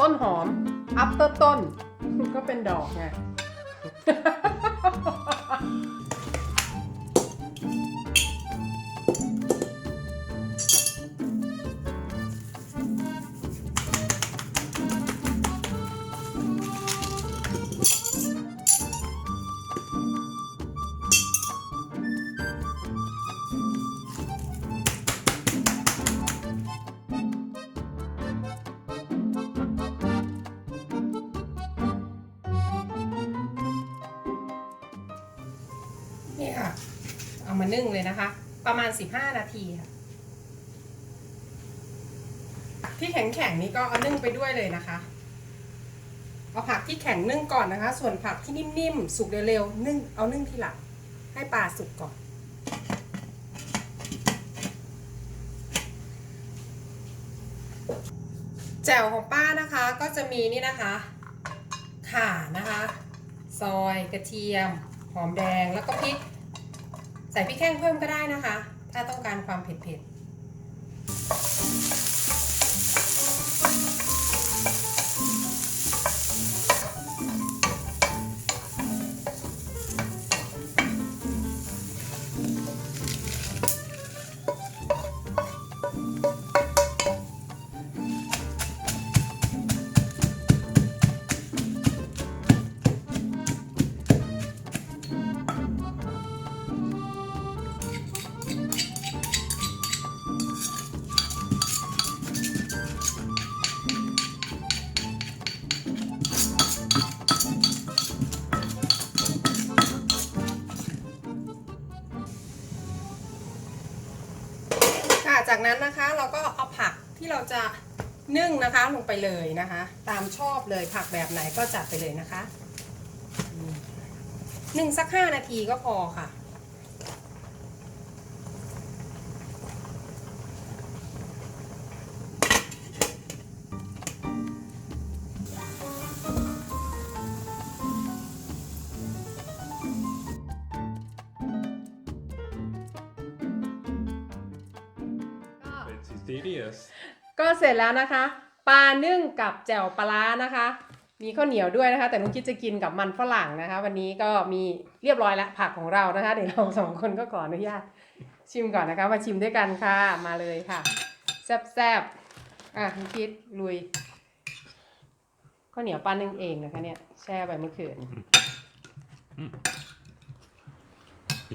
ต้นหอม อัพเตอร์ต้น ก็เป็นดอกไง มานึ่งเลยนะคะ ประมาณ 15 นาทีค่ะ ที่แข็งๆนี้ก็เอานึ่งไปด้วยเลยนะคะ เอาผักที่แข็งนึ่งก่อนนะคะ ส่วนผักที่นิ่มๆสุกเร็วๆนึ่งเอานึ่งทีหลังให้ปลาสุกก่อนแจ่วของป้านะคะก็จะมีนี่นะคะ ข่านะคะ ซอยกระเทียม หอมแดงแล้วก็พริก ใส่พริกแห้งเพิ่มก็ได้นะคะ ถ้าต้องการความเผ็ดๆ จากนั้นนะคะเราก็เอาผักที่เราจะนึ่งนะคะลงไปเลยนะคะ ตามชอบเลยผักแบบไหนก็จัดไปเลยนะคะนึ่งสักห้านาทีก็พอค่ะ serious. ก็เสร็จแล้วนะคะ ปลานึ่งกับแจ่วปลาร้านะคะ มีข้าวเหนียวด้วยนะคะ แต่นุ้งคิดจะกินกับมันฝรั่งนะคะ วันนี้ก็มีเรียบร้อยแล้วผักของเรานะคะ เดี๋ยวเราสองคนก็ขออนุญาตชิมก่อนนะคะ มาชิมด้วยกันค่ะ มาเลยค่ะ แซ่บๆ อะนุ้งคิดลุย ข้าวเหนียวปลานึ่งเองนะคะเนี่ย แช่ไปเมื่อคืน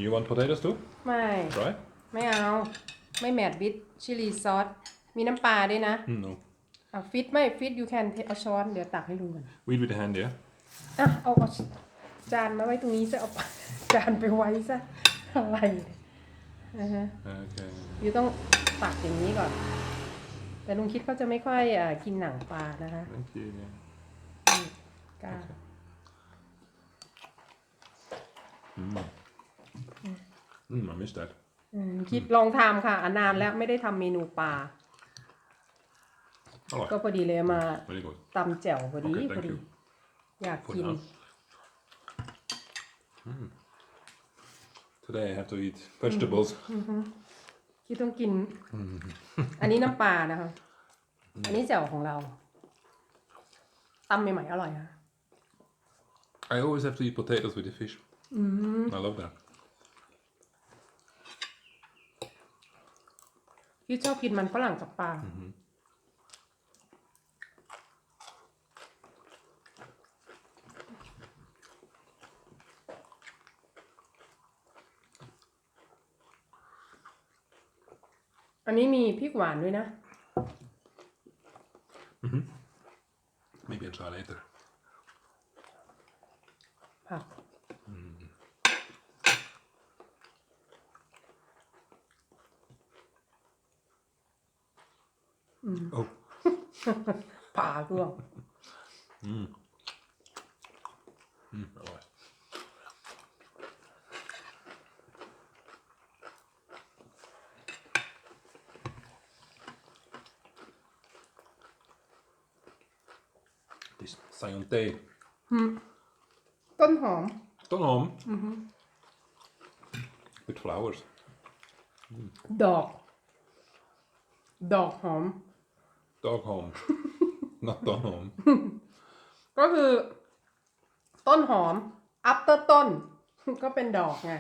You want potatoes too? ไม่ Try? ไม่เอา ไม่แมทวิดชิลีซอส มีน้ำปลาด้วยนะ Mm, no. อะฟิตไม่ฟิตยูแคนเอาช้อนเดี๋ยวตักให้ดูก่อน Weed with the hand, yeah? อะเอาเอาจานมาไว้ตรงนี้ซะเอาจานไปไว้ซะอะไรนะฮะ Okay. ยูต้องตักอย่างนี้ก่อน แต่ลุงคิดเขาจะไม่ค่อยเอ่อกินหนังปลานะคะ Thank you. Yeah. กล้า Mm, I missed that. อืมคิดลองทำค่ะอันนานแล้วไม่ได้ทำเมนูปลา Oh, ก็พอดีเลยมา very good. ตำแจ่วพอดี Okay, พอ thank ดี you. อยาก Put กิ it น on. Mm. Today I have to eat vegetables. คิดต้องกิน อันนี้น้ำปลานะคะ อันนี้แจ่วของเราตำใหม่ๆอร่อยค่ะ I always have to eat potatoes with the fish. I love that. พี่ชอบกินมันฝรั่งกับปลาอันนี้มีพริกหวานด้วยนะ Maybe I'll try later. ผัก Oh. ปลาร่วง Mm, alright. This Sayonte ต้นหอม Tonhom with flowers. ดอก ดอกหอม Dog home. Not on home. ก็คือต้นหอม after ต้น ก็เป็นดอกไง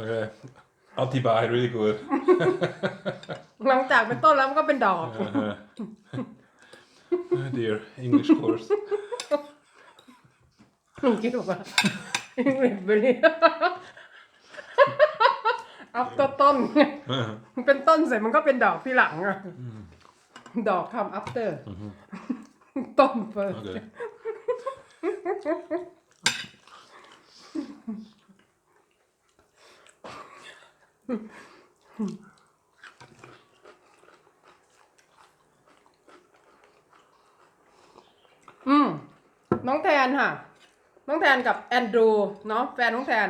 Okay. Antibai, really good. หลังจากเป็นต้นแล้วมันก็เป็นดอก Uh, oh dear, English course. หนูคิดว่า English ไปเลย after ต้นไงมันเป็นต้นเสร็จมันก็เป็นดอกที่หลังอะดอกคำ after ต้น first Okay. อืม น้องแทนค่ะ น้องแทนกับแอนดรูเนาะแฟนน้องแทน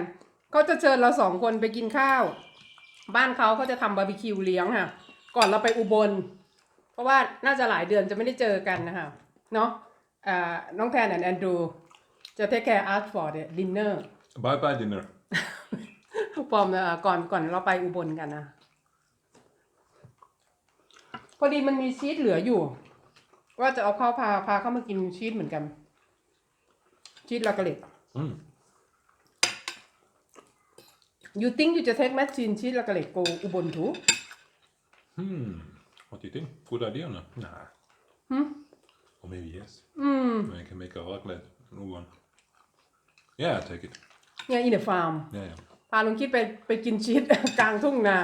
เขาจะเชิญเราสองคนไปกินข้าว บ้านเขาเขาจะทำบาร์บีคิวเลี้ยงค่ะ ก่อนเราไปอุบล เพราะว่าน่าจะหลายเดือนจะไม่ได้เจอกันนะคะเนาะอ่าน้องแทนและแอนดรูจะเทคแคร์อาร์ตฟอร์ดดินเนอร์ Bye bye dinner. ปอมเอ่อก่อนก่อนเราไปอุบลกันนะพอดีมันมีชีสเหลืออยู่ ว่าจะเอาเข้าพาพาเข้ามากินชีสเหมือนกัน ชีสลากาเล็ต Mm. You think you จะ take machine ชีสลากาเล็ต go อุบลถู Hmm. What do you think? Good idea, no? Nah. Hmm? Or maybe yes. อืม I can make a raclette. No one. Yeah, I take it. เนี่ย in the farm Yeah, yeah. พาลุงคิดไปไปกินชีส กลางทุ่งนา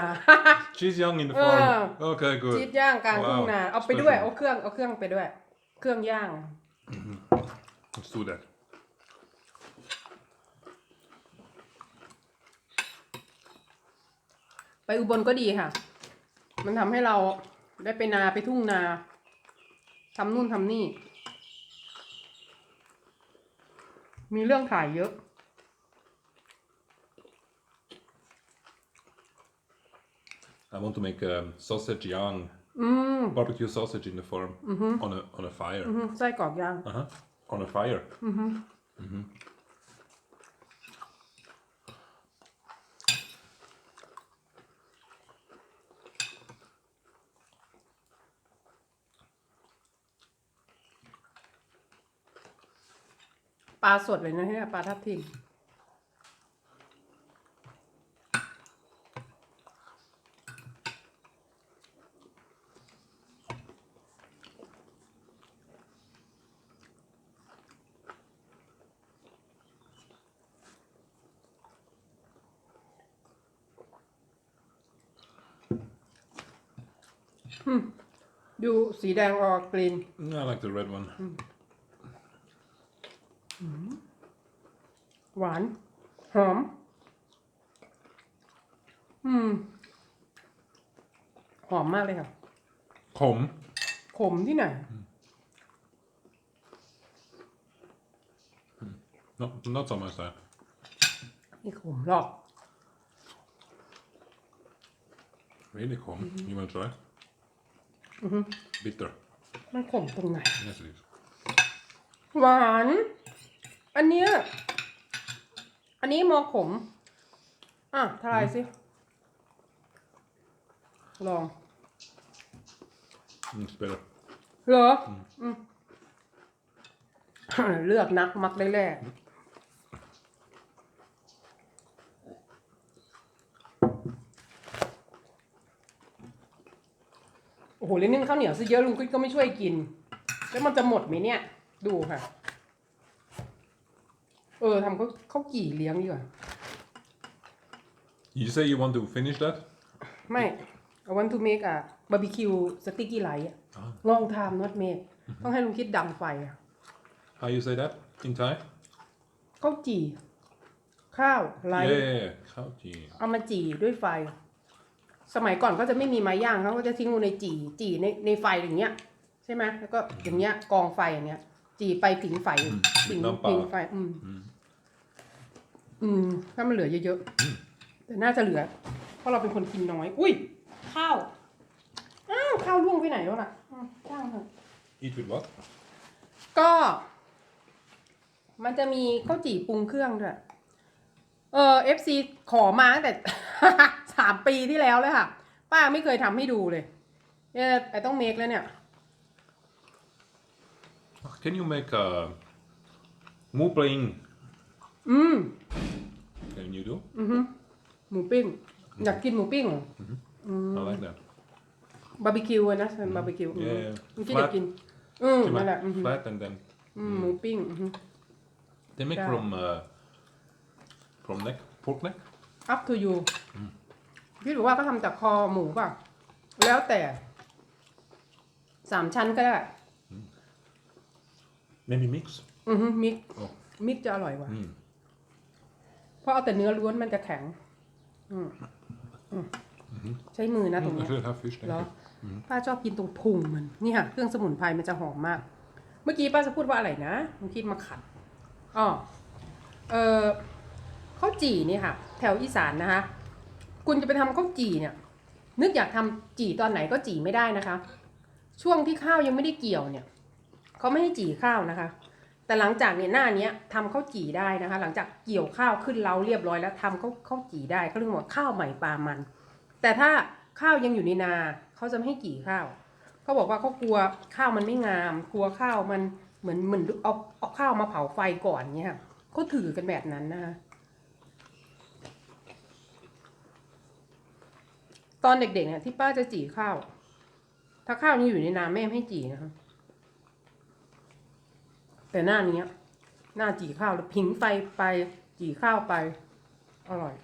She's young in the Uh, farm. Okay, ชีส good. ย่างกลางทุ่งนา Wow, เอาไปด้วย special. เอาเครื่อง เอาเครื่องไปด้วย เครื่องย่าง Let's do that. ไปอุบลก็ดีค่ะ มันทำให้เราได้ไปนาไปทุ่งนาทำนู่นทำนี่ มีเรื่องถ่ายเยอะ I want to make um, sausage young อืม barbecue sausage in the farm on a on a fire. อืมไส้กรอกย่าง Uh huh. On a fire. ป ลาสดเลยนะเนี่ยปลาทับทิมอืมดูสีแดงออกกรีน Mm, I like the red one. หวาน หอม อืม หอมมากเลยค่ะ Kom. ขมที่ไหน No, not so much that. ไม่ขมหรอก Really kom. You want to try? Bitter. มันขมตรงไหน Yes, it is. หวาน อันเนี้ย อันนี้มอขม อะทายสิ ลอง Mm, it's better. เหรออืม เลือกนักมักได้แรก โอ้โหแล้วนึ่งข้าวเหนียวซะเยอะลุงกุ้ยก็ไม่ช่วยกิน แล้วมันจะหมดไหมเนี่ย ดูค่ะเออทำเขาเขาวกี่เลี้ยงดีกว่า You say you want to finish that? ไม่ I want to make a barbecue sticky rice อะ Ah. long time not make ต้องให้ลุงคิดดังไฟอะ How you say that in Thai? ข้าวจี่ ข้าวไร Yeah, yeah, yeah. Khao ji. เอามาจี่ด้วยไฟ สมัยก่อนก็จะไม่มีไม้ย่างเขาก็จะทิ้งลงในจี่ จี่ในในไฟอย่างเงี้ย ใช่ไหมแล้วก็อย่างเงี้ยกองไฟอย่างเงี้ย จี่ไปผิงไฟผิงน้ำปลาผิงไฟ อืม อืมถ้ามันเหลือเยอะๆแต่น่าจะเหลือ เพราะเราเป็นคนกินน้อย อุ้ย ข้าว อ้าวข้าวล่วงไปไหนวะน่ะอืมจ้างเถอะ Eat with what? ก็ มันจะมีข้าวจี่ปรุงเครื่องด้วย เออเอฟซีขอมาตั้งแต่ สามปีที่แล้วเลยค่ะ ป้าไม่เคยทำให้ดูเลยเนี่ยไอต้องเมคแล้วเนี่ย Can you make a moo playing? อืม Can you do? อือฮึหมูปิ้ง อยากกินหมูปิ้งเหรอ I like that. บาร์บีคิวอะนะเป็นบาร์บีคิวอือฮึ Yeah, yeah. เมื่อกี้อยากกิน อืม นั่นแหละอือฮึ Flat and then อืมหมูปิ้งอือฮึ they make Yeah. from uh, from neck, pork neck. up to you พี่บอกว่าก็ทำจากคอหมูป่ะ แล้วแต่สามชั้นก็ได้ Maybe mix. อือฮึมิก Oh. มิกจะอร่อยกว่า Mm. เพราะเอาแต่เนื้อล้วนมันจะแข็ง อืมอืมใช้มือนะตรง Mm, เนี้ I ย should have fish. Thank เหรอ you. ป้าชอบกินตรงพุงมัน นี่ค่ะ เครื่องสมุนไพรมันจะหอมมาก เมื่อกี้ป้าจะพูดว่าอะไรนะเมื่อกี้มาขัดอ๋อเออข้าวจี่นี่ค่ะ แถวอีสานนะคะ คุณจะไปทำข้าวจี่เนี่ย นึกอยากทำจี่ตอนไหนก็จี่ไม่ได้นะคะ ช่วงที่ข้าวยังไม่ได้เกี่ยวเนี่ยเขาไม่ให้จี่ข้าวนะคะ แต่หลังจากเนี่ยหน้าเนี้ยทำข้าวจี่ได้นะคะ หลังจากเกี่ยวข้าวขึ้นเล้าเรียบร้อยแล้วทำข้าวข้าวจี่ได้เขาเรียกว่าข้าวใหม่ปลามัน แต่ถ้าข้าวยังอยู่ในนาเขาจะไม่ให้กี่ข้าวเขาบอกว่าเขากลัวข้าวมันไม่งาม กลัวข้าวมันเหมือนเหมือนเอาเอาข้าวมาเผาไฟก่อนเนี่ยเขาถือกันแบบนั้นนะคะตอนเด็กๆเนี่ยที่ป้าจะจี่ข้าว ถ้าข้าวยังอยู่ในนาแม่ไม่ให้จี่นะคะ แต่หน้านี้หน้าจี่ข้าวแล้วผิงไฟไปจี่ข้าวไป อร่อย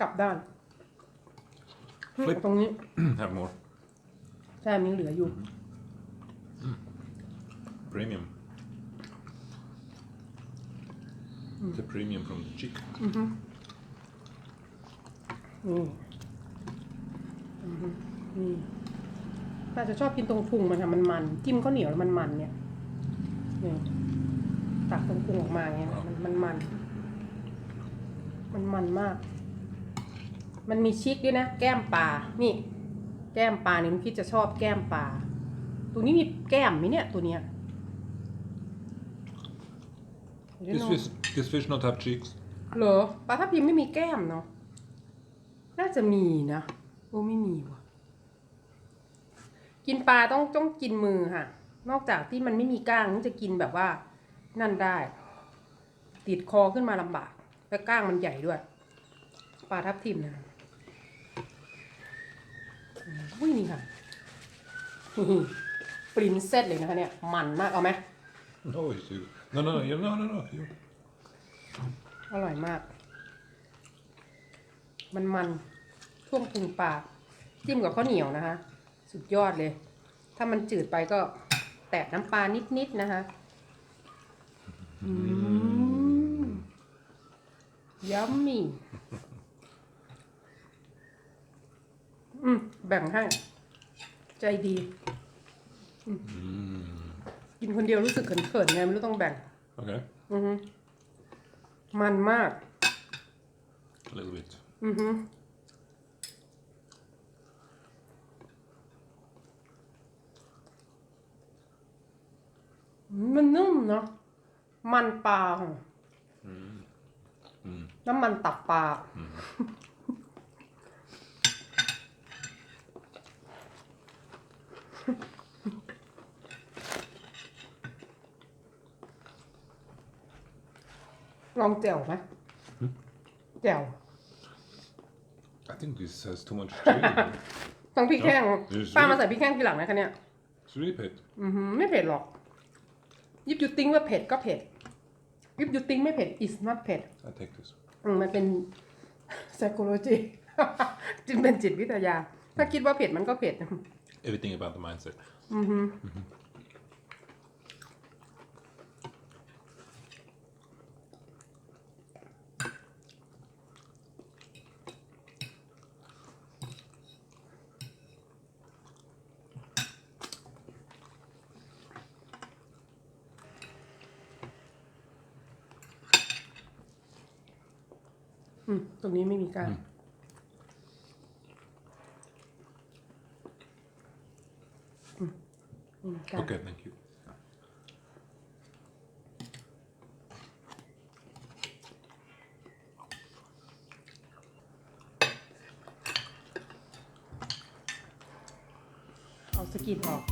กลับด้าน Flip ตรงนี้ have more ใช่มีเหลืออยู่ premium. The premium from the chick. นี่อือฮึนี่ป้าจะชอบกินตรงพุงมันค่ะมันมันจิ้มข้าวเหนียวแล้วมันมันเนี่ยเนี่ยตักตรงพุงออกมาเงี้ยมันมันมัน มันมันมาก มันมีชิคด้วยนะ แก้มปลา นี่ แก้มปลาเนี่ยมันคิดจะชอบแก้มปลา ตัวนี้มีแก้มไหมเนี่ยตัวเนี้ยเดี๋ยว This น้อง fish, this fish not have cheeks. เหรอปลาทับทิมไม่มีแก้มเนาะ น่าจะมีนะ โอ้ไม่มีว่ะ กินปลาต้องต้องกินมือค่ะ นอกจากที่มันไม่มีก้างมันจะกินแบบว่า นั่นได้ ติดคอขึ้นมาลำบาก แล้วก้างมันใหญ่ด้วย ปลาทับทิมนะ อุ้ยนี่ค่ะปรินเซสเลยนะคะเนี่ย มันมากเอาไหม No, it's you. No, no, no, you- no, no, no. You. อร่อยมาก มันมันช่วงพุงปาก จิ้มกับข้าวเหนียวนะคะ สุดยอดเลย ถ้ามันจืดไปก็แตะน้ำปลานิดๆนะคะอืมยัมมี่ อืมแบ่งให้ ใจดีอืมกินคนเดียวรู้สึกเขินๆไงไม่รู้ต้องแบ่ง Okay, อือฮึมันมาก a little bit. อือฮึมันนุ่มเนาะมันปลาค่ะ Mm. น้ำมันตับปลา ลองแจ่วไหมแจ่ว I think this has too much chili. ต้องพริกแห้ง Yes, ป้ามาใส่พริกแห้งทีหลังนะคะเนี่ย it's really pet. อือหือไม่เผ็ดหรอก ยิบยูติ้งว่าเผ็ดก็เผ็ด ยิบยูติ้งไม่เผ็ด is not เผ็ด I take this. อืมมันเป็น psychology จึงเป็นจิตวิทยา ถ้าคิดว่าเผ็ดมันก็เผ็ด Everything about the mindset. อือหืออืม ตรงนี้ไม่มีก้างอืมอืมไม่มีก้าง Okay, thank you. เอาสกินออก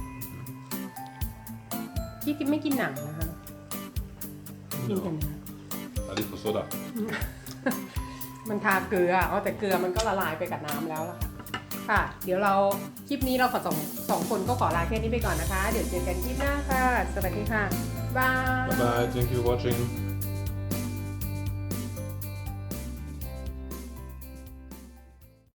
พี่กินไม่กินหนังนะคะ กินแต่เนื้อ Ja, det är för sådär. มันทาเกลืออ๋อแต่เกลือมันก็ละลายไปกับน้ำแล้วล่ะค่ะค่ะ เดี๋ยวเราคลิปนี้เราขอสองสองคนก็ขอลาแค่นี้ไปก่อนนะคะ เดี๋ยวเจอกันคลิปหน้าค่ะ สวัสดีค่ะ บาย บาย thank you watching.